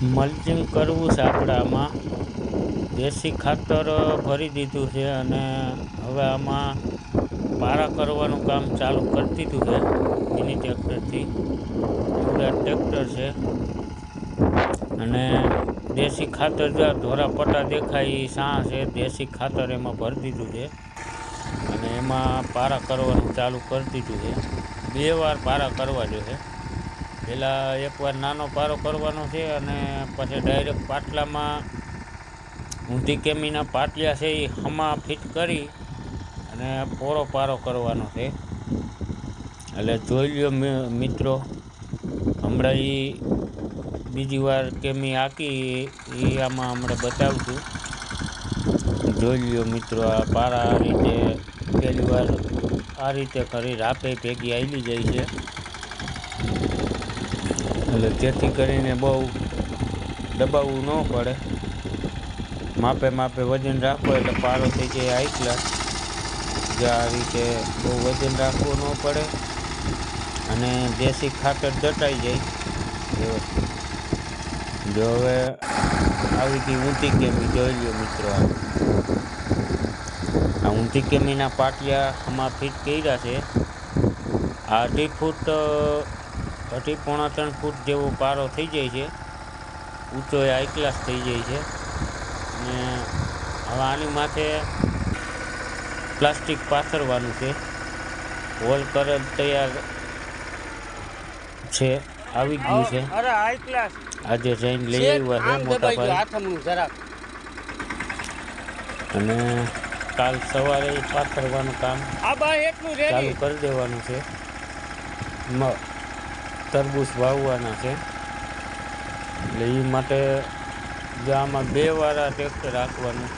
Mulching કરવું છે આપણે આમાં દેશી ખાતર ભરી દીધું છે અને હવે આમાં પારા કરવાનું કામ ચાલુ કરી દીધું છે મિની ટ્રેક્ટરથી. બધા ટ્રેક્ટર છે. અને દેશી ખાતર જો ધોરા પટ્ટા દેખાય એ સાં છે, દેશી ખાતર એમાં ભરી દીધું છે. અને એમાં પારા કરવાનું ચાલુ કરી દીધું છે. બે વાર પારા કરવા જોઈએ પહેલાં એકવાર નાનો પારો કરવાનો છે અને પછી ડાયરેક્ટ પાટલામાં ઊંધી કેમીના પાટલા છે એ હમા ફિટ કરી અને પોરો પારો કરવાનો છે. એટલે જોઈ લ્યો મિત્રો, હમણાં એ બીજી વાર કેમી આકી એ આમાં હમણાં બતાવશું. જોઈ લ્યો મિત્રો, આ પારા આ રીતે પહેલી વાર આ રીતે કરી રાપે ભેગી આવેલી જાય છે. એટલે જેથી કરીને બહુ દબાવવું ન પડે. માપે માપે વજન રાખો એટલે પારો થઈ જાય આઈકલા જે આ રીતે બહુ વજન રાખવું ન પડે. અને દેશી ખાતર દટાઈ જાય. જો હવે આવી રીતે ઊંધી કેમી જોઈ લ્યો મિત્રો આ. ઊંધી કેમીના પાટિયા આમાં ફિટ કર્યા છે. આ અઢી ફૂટ અઢી પોણા ત્રણ ફૂટ જેવો પારો થઈ જાય છે. ઊંચો એ હાઈ ક્લાસ થઈ જાય છે. અને હવે આની માથે પ્લાસ્ટિક પાથરવાનું છે. હોલ કરેલ તૈયાર છે. આવી ગયું છે. અરે હાઈ ક્લાસ આજે જઈને લઈ આવ્યા છે મોટા ભાઈ અને કાલ સવારે પાથરવાનું કામ ચાલુ કરી દેવાનું છે. તરબૂચ વાવવાના છે. એટલે એ માટે જે આમાં બે વાળા ટ્રેક્ટર રાખવાનું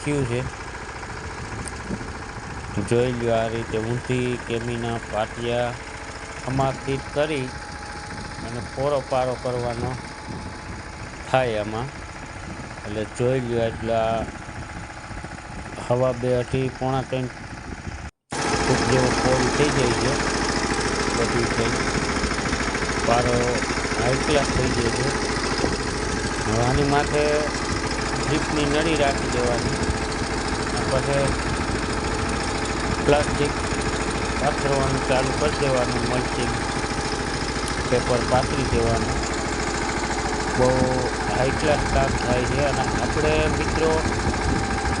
થયું છે. જોઈ લ્યો આ રીતે ઊંધી કેમીના પાટિયા આમાં કરી અને પોરો પારો કરવાનો થાય આમાં. એટલે જોઈ લ્યો એટલે હવા બે અઢી પોણા ત્રણ ફૂટ જેવો પોલ થઈ જાય છે. બધું થઈ. પારો હાઈ ક્લાસ થઈ જાય છે. હવે આની માથે જીપની નળી રાખી દેવાની. પછી પ્લાસ્ટિક પાથરવાનું ચાલુ કરી દેવાનું મલ્ચિંગ પેપર પાથરી દેવાનું. બહુ હાઈ ક્લાસ કામ થાય છે અને આપણે મિત્રો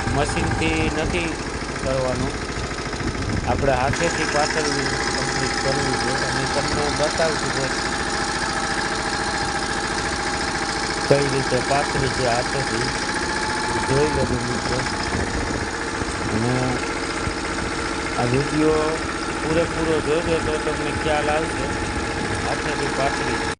મશીનથી નથી કરવાનું. આપણે હાથેથી પાથરવી કમ્પ્લીટ કરવું છે. તમને બતાવું છું કઈ રીતે પાથરી છે હાથેથી જોઈ લેજો મિત્રો. અને આ વીડિયો પૂરેપૂરો જોજો તો તમને ખ્યાલ આવશે. હાથેથી પાથરી